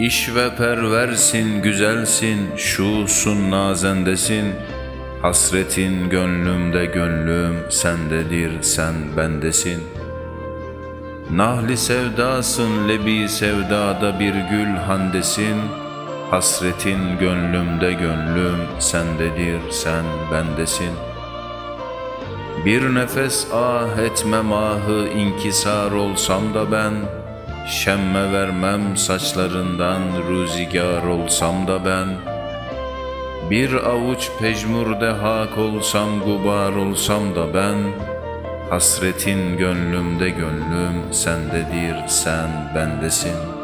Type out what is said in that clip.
İş ve perversin, güzelsin, şusun nazendesin. Hasretin gönlümde gönlüm sendedir, sen bendesin. Nahli sevdasın, lebi sevdada bir gül handesin. Hasretin gönlümde gönlüm sendedir, sen bendesin. Bir nefes ah etmem ahı inkisar olsam da ben Şemme vermem saçlarından rüzgar olsam da ben Bir avuç pejmurde hak olsam gubar olsam da ben Hasretin gönlümde gönlüm sendedir sen bendesin.''